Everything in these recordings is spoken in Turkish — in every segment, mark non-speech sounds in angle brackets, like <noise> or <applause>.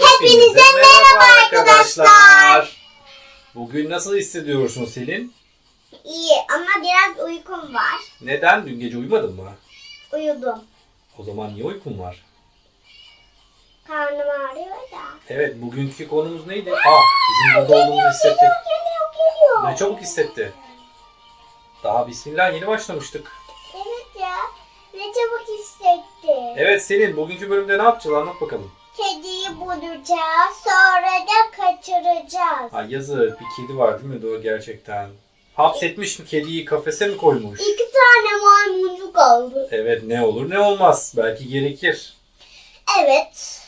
Hepinize merhaba arkadaşlar. Bugün nasıl hissediyorsun Selin? İyi ama biraz uykum var. Neden? Dün gece uyumadın mı? Uyudum. O zaman niye uykun var? Karnım ağrıyor da. Evet, bugünkü konumuz neydi? Aa, bizim burada olduğumuzu hissettik. Geliyor geliyor. Ne çabuk hissetti. Daha bismillah yeni başlamıştık. Evet ya. Ne çabuk hissetti. Evet Selin, bugünkü bölümde ne yapacağız? Anlat bakalım. Kediyi bulacağız. Sonra da kaçıracağız. Ha yazık, bir kedi var değil mi? Doğru gerçekten. Hapsetmiş mi kediyi kafese mi koymuş? İki tane maymuncuk aldı. Evet ne olur ne olmaz. Belki gerekir. Evet.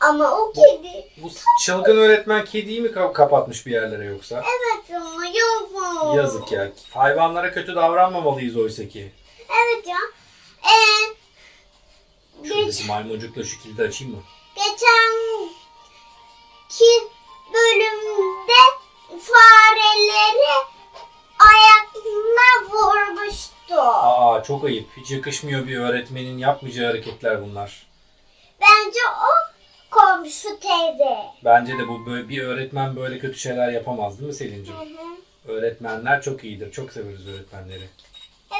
Ama o kedi. Bu çılgın öğretmen kediyi mi ka- kapatmış bir yerlere yoksa? Evet ama yazık. Yazık ya. Hayvanlara kötü davranmamalıyız oysa ki. Evet ya. Ee, geç, Şuradaki maymuncukla şu kilidi açayım mı? geçen ki bölümde fareleri ayaklarına vurmuştu. Aa çok ayıp. Hiç yakışmıyor bir öğretmenin yapmayacağı hareketler bunlar. Bence o komşu teyze. Bence de bu böyle bir öğretmen böyle kötü şeyler yapamaz değil mi Selin'cim? Öğretmenler çok iyidir. Çok severiz öğretmenleri.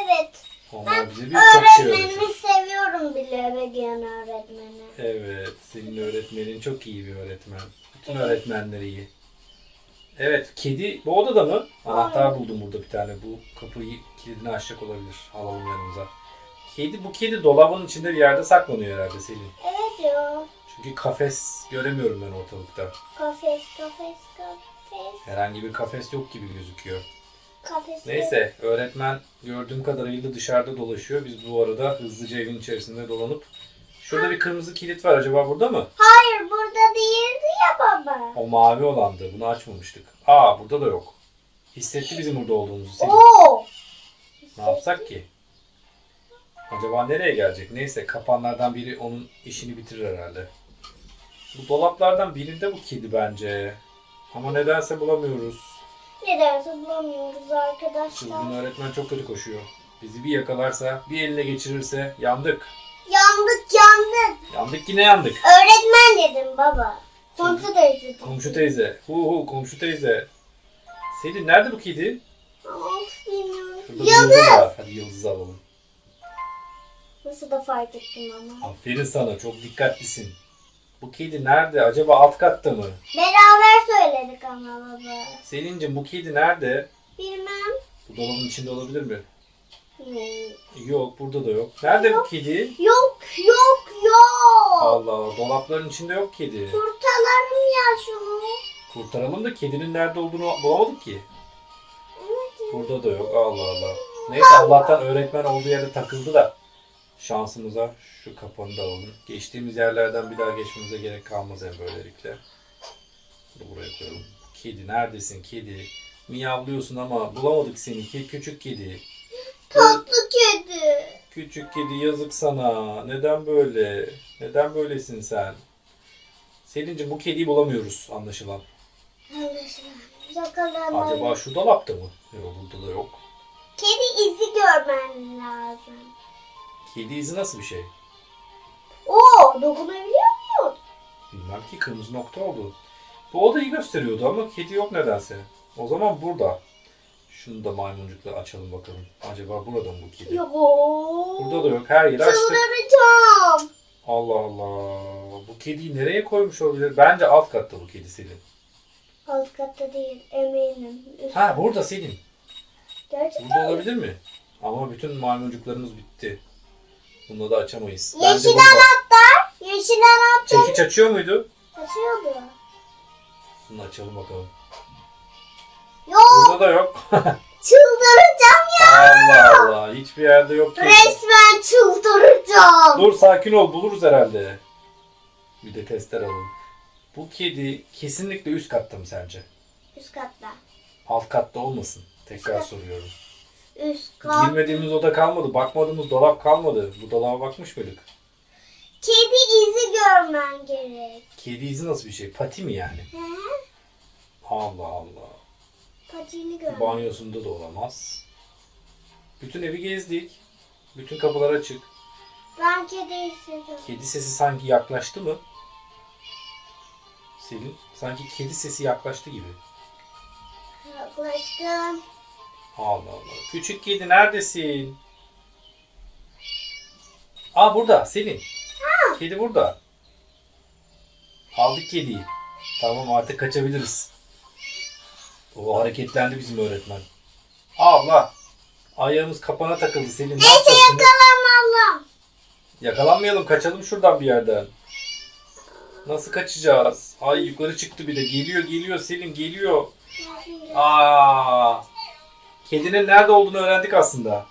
Evet. Onlar bize birçok şey öğretir. Öğretmenimi seviyorum bile Begiyan öğretmeni. Evet, senin öğretmenin çok iyi bir öğretmen. Bütün öğretmenler iyi. Evet, kedi bu odada mı? Anahtar buldum burada bir tane. Bu kapıyı kilidini açacak olabilir. Alalım yanımıza. Kedi, bu kedi dolabın içinde bir yerde saklanıyor herhalde Selin. Evet ya. Çünkü kafes göremiyorum ben ortalıkta. Kafes, kafes, kafes. Herhangi bir kafes yok gibi gözüküyor. Kafes. Neyse, öğretmen gördüğüm kadarıyla dışarıda dolaşıyor. Biz bu arada hızlıca evin içerisinde dolanıp Şurada bir kırmızı kilit var. Acaba burada mı? Hayır burada değildi ya baba. O mavi olandı. Bunu açmamıştık. Aa burada da yok. Hissetti bizim burada olduğumuzu. Selin. Oo. Ne yapsak ki? Acaba nereye gelecek? Neyse kapanlardan biri onun işini bitirir herhalde. Bu dolaplardan birinde bu kedi bence. Ama nedense bulamıyoruz. Nedense bulamıyoruz arkadaşlar. Çılgın öğretmen çok kötü koşuyor. Bizi bir yakalarsa, bir eline geçirirse yandık. Yandık yandık. Yandık yine yandık. Öğretmen dedim baba. Komşu teyze dedim. Komşu teyze. Hu hu komşu teyze. Selin nerede bu kedi? Of bilmiyorum. Bir yıldız Yıldız. var. Hadi yıldızı alalım. Nasıl da fark ettim ama. Aferin sana çok dikkatlisin. Bu kedi nerede? Acaba alt katta mı? Beraber söyledik ama baba. Selin'cim bu kedi nerede? Bilmem. Bu dolabın içinde olabilir mi? Hmm. Yok burada da yok. Nerede bu kedi? Yok yok yok. Allah Allah dolapların içinde yok kedi. Kurtaralım ya şunu. Kurtaralım da kedinin nerede olduğunu bulamadık ki. Burada da yok Allah Allah. Neyse Allah'tan öğretmen olduğu yerde takıldı da. Şansımıza şu kapanı da alalım. Geçtiğimiz yerlerden bir daha geçmemize gerek kalmaz hem böylelikle. Bunu buraya koyalım. Kedi neredesin kedi? Miyavlıyorsun ama bulamadık seni ki küçük kedi. Tatlı kedi. Küçük kedi yazık sana. Neden böyle? Neden böylesin sen? Selin'cim bu kediyi bulamıyoruz anlaşılan. Yakalanalım. Acaba şu dolapta mı? Yok burada da yok. Kedi izi görmen lazım. Kedi izi nasıl bir şey? Oo dokunabiliyor muyum? Bilmem ki kırmızı nokta oldu. Bu odayı gösteriyordu ama kedi yok nedense. O zaman burada. Şunu da maymuncukla açalım bakalım. Acaba burada mı bu kedi? Yok. Burada da yok. Her yeri açtık. Çıldıracağım. Allah Allah. Bu kediyi nereye koymuş olabilir? Bence alt katta bu kedi Selin. Alt katta değil eminim. Üst- Ha burada Selin. Gerçekten. Burada olabilir mi? Ama bütün maymuncuklarımız bitti. Bunu da açamayız. Yeşil anahtar. Yeşil anahtar. Çekiç açıyor muydu? Açıyordu. Bunu açalım bakalım. Yok. Burada da yok. <laughs> Çıldıracağım ya. Allah Allah. Hiçbir yerde yok kedi. Resmen çıldıracağım. Dur sakin ol buluruz herhalde. Bir de tester alalım. Bu kedi kesinlikle üst katta mı sence? Üst katta. Alt katta olmasın. Tekrar soruyorum. Üst kat. Girmediğimiz oda kalmadı. Bakmadığımız dolap kalmadı. Bu dolaba bakmış mıydık? Kedi izi görmen gerek. Kedi izi nasıl bir şey? Pati mi yani? He? Allah Allah. Patiğini görmen. Banyosunda da olamaz. Bütün evi gezdik. Bütün kapılar açık. Ben kedi hissediyorum. Kedi sesi sanki yaklaştı mı? Selin? Sanki kedi sesi yaklaştı gibi. Yaklaştım. Allah Allah. Küçük kedi neredesin? Aa burada Selin. Kedi burada. Aldık kediyi. Tamam artık kaçabiliriz. O hareketlendi bizim öğretmen. Allah. Ayağımız kapana takıldı Selin. Ne Neyse yakalanalım. Yakalanmayalım kaçalım şuradan bir yerden. Nasıl kaçacağız? Ay yukarı çıktı bir de. Geliyor geliyor Selin geliyor. Aa. Kedinin nerede olduğunu öğrendik aslında.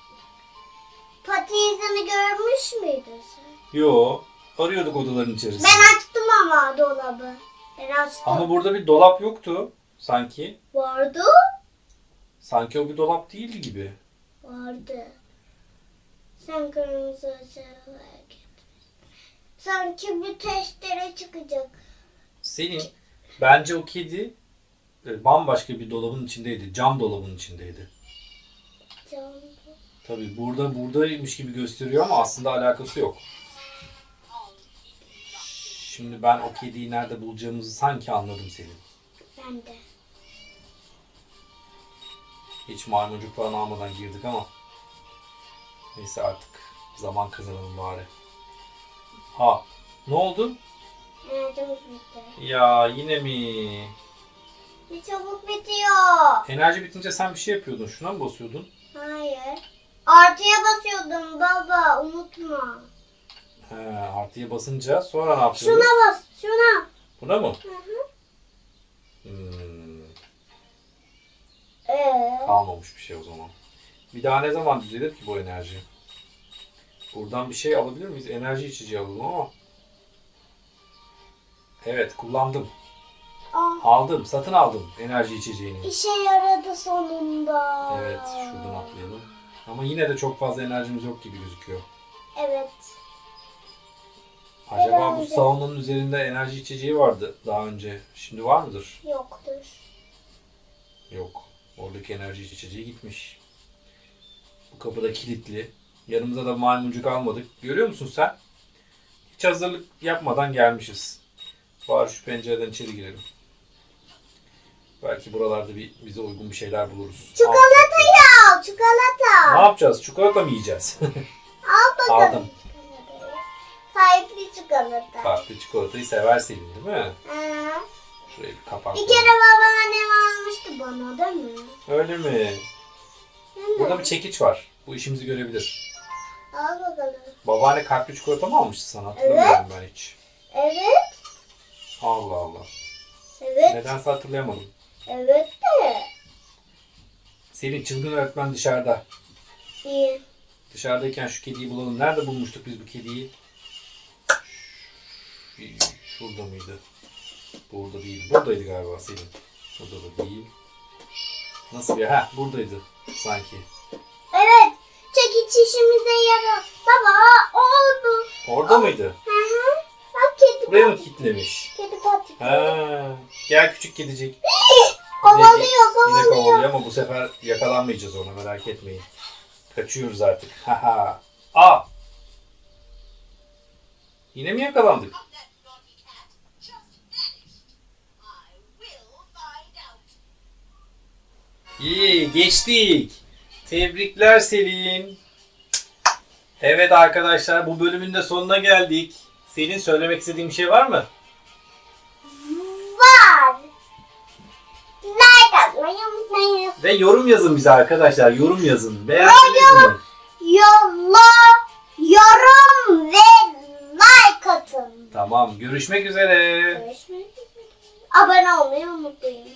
Pati izini görmüş müydün sen? Yo. Arıyorduk odaların içerisinde. Ben açtım ama dolabı. Ben açtım. Ama burada bir dolap yoktu sanki. Vardı. Sanki o bir dolap değildi gibi. Vardı. Sen kırmızı git. Sanki bir testere çıkacak. Senin bence o kedi e, bambaşka bir dolabın içindeydi. Cam dolabın içindeydi. Tabii burada buradaymış gibi gösteriyor ama aslında alakası yok. Şimdi ben o kediyi nerede bulacağımızı sanki anladım senin. Ben de. Hiç maymuncuk falan almadan girdik ama. Neyse artık zaman kazanalım bari. Ha ne oldu? Enerjimiz bitti. Ya yine mi? Bir çabuk bitiyor. Enerji bitince sen bir şey yapıyordun. Şuna mı basıyordun? Hayır. Artıya basıyordum baba unutma. He, artıya basınca sonra ne? Şuna bas şuna. Buna mı? Hı hı. Hmm, Ee, kalmamış bir şey o zaman. Bir daha ne zaman düzelir ki bu enerji? Buradan bir şey alabilir miyiz? Enerji içeceği alalım ama. Evet kullandım. Aldım. Satın aldım enerji içeceğini. işe yaradı sonunda. Evet şuradan atlayalım. Ama yine de çok fazla enerjimiz yok gibi gözüküyor. Evet. Acaba bu Herhalde. saunanın üzerinde enerji içeceği vardı daha önce. Şimdi var mıdır? Yoktur. Yok. Oradaki enerji içeceği gitmiş. Bu kapı da kilitli. Yanımıza da maymuncuk almadık. Görüyor musun sen? Hiç hazırlık yapmadan gelmişiz. Bari şu pencereden içeri girelim. Belki buralarda bir bize uygun bir şeyler buluruz. Çikolatayı al çikolata. Ne yapacağız? Çikolata mı yiyeceğiz? <laughs> Al bakalım. Aldım. Sahipli çikolata. Farklı çikolatayı sever Selin değil mi? Hı. Şuraya bir kapak Bir kere babaannem almıştı bana değil mi? Öyle mi? Değil mi? Burada bir çekiç var. Bu işimizi görebilir. Al bakalım. Babaanne kalpli çikolata mı almıştı sana? Hatırlamıyorum ben hiç. Evet. Allah Allah. Evet. Nedense hatırlayamadım. Evet de. Senin çılgın öğretmen dışarıda. İyi. Dışarıdayken şu kediyi bulalım. Nerede bulmuştuk biz bu kediyi? Şurada mıydı? Burada değil. Buradaydı galiba Selin. Burada da değil. Nasıl bir? Ha buradaydı sanki. Evet. Çekiç işimize yarar. Baba oldu. Orada mıydı? Hı hı. Bak kedi Buraya mı patik. kilitlemiş? Kedi patik. Ha, gel küçük kedicik. <laughs> Kovalıyor Yine kovalıyor. kovalıyor ama bu sefer yakalanmayacağız ona merak etmeyin. Kaçıyoruz artık. Haha. Aa! Yine mi yakalandık? İyi geçtik. Tebrikler Selin. Evet arkadaşlar bu bölümün de sonuna geldik. Selin söylemek istediğin bir şey var mı? Ve yorum yazın bize arkadaşlar. Yorum yazın. Beğendiniz mi? Yolla, yorum ve like atın. Tamam. Görüşmek üzere. Görüşmek üzere. Abone olmayı unutmayın.